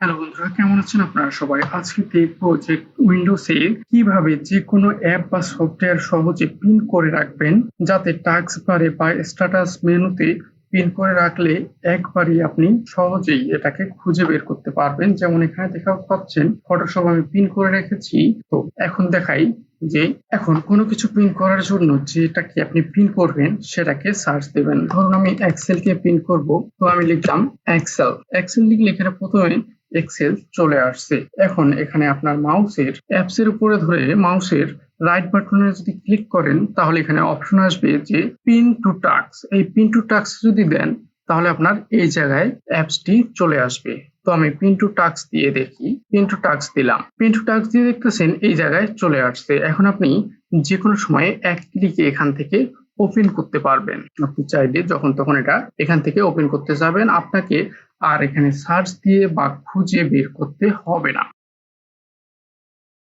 Hello বন্ধুরা, কেমন আছেন আপনারা সবাই? আজকে দেখব যে উইন্ডোজে কীভাবে যে কোনো অ্যাপ বা সফটওয়্যার সহজে পিন করে রাখবেন, যাতে টাস্ক বারে বা স্ট্যাটাস মেনুতে পিন করে রাখলে একবারই আপনি সহজেই এটাকে খুঁজে বের করতে পারবেন। যেমন এখানে দেখা পাচ্ছেন ফটোশপ আমি পিন করে রেখেছি। তো এখন দেখাই যে এখন কোনো কিছু পিন করার জন্য যেটাকে আপনি পিন করবেন, সেটাকে সার্চ দেবেন। ধরুন আমি এক্সেল কে পিন করব, তো আমি লিখলাম এক্সেল এক্সেল লিখলে এখানে প্রথমে এক্সেল চলে আসছে। এখন এখানে আপনার মাউসের অ্যাপস এর উপরে ধরে মাউসের রাইট বাটনে যদি ক্লিক করেন, তাহলে এখানে অপশন আসবে যে পিন টু টাক্স এই পিন টু টাক্স যদি দেন, তাহলে আপনার এই জায়গায় অ্যাপসটি চলে আসবে। তো আমি পিন টু টাক্স দিয়ে দেখি। পিন টু টাক্স দিলাম। পিন টু টাক্স দিয়ে দেখতেছেন এই জায়গায় চলে আসছে। এখন আপনি যে কোনো সময় এক ক্লিকে এখান থেকে ওপেন করতে পারবেন। আপনি চাইলে যখন তখন এটা এখান থেকে ওপেন করতে যাবেন। আপনাকে আর এখানে সার্চ দিয়ে বা খুঁজে বের করতে হবে না।